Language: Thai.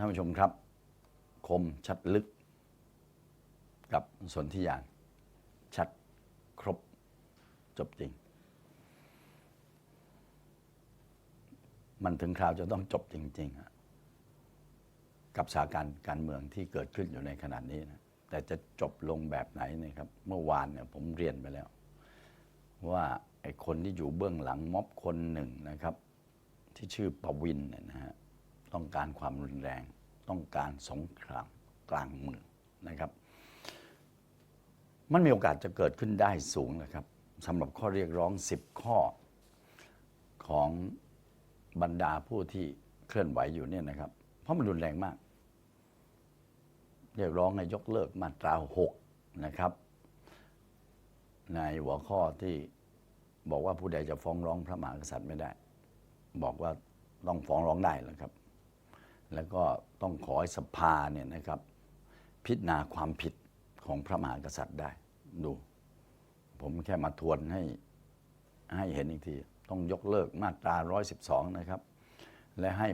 ท่านผู้ชมครับ คมชัดลึก กับสนธิยานชัดครบจบจริง มันถึงคราวจะต้องจบจริง ๆ กับสถานการณ์การเมืองที่เกิดขึ้นอยู่ในขณะนี้นะแต่จะจบลงแบบไหนนะครับ เมื่อวานเนี่ยผมเรียนไปแล้ว ว่าไอ้คนที่อยู่เบื้องหลังม็อบคนหนึ่งนะครับ ที่ชื่อปวินเนี่ยนะฮะ ต้องการความรุนแรง ต้องการสงครามกลางเมืองนะครับ มันมีโอกาสจะเกิดขึ้นได้สูงนะครับสำหรับข้อเรียกร้อง 10 ข้อของบรรดาผู้ที่เคลื่อนไหวอยู่เนี่ยนะครับ เพราะมันรุนแรงมาก เรียกร้องให้ยกเลิกมาตรา 6 นะครับ ในหัวข้อที่บอกว่าผู้ใดจะฟ้องร้องพระมหากษัตริย์ไม่ได้ บอกว่าต้องฟ้องร้องได้แล้วครับ แล้วก็ต้องขอให้สภาเนี่ยนะครับพิจารณาความผิดของพระมหากษัตริย์ได้ดู ผมแค่มาทวนให้ให้เห็นอีกที ต้องยกเลิกมาตรา 112 นะครับ และให้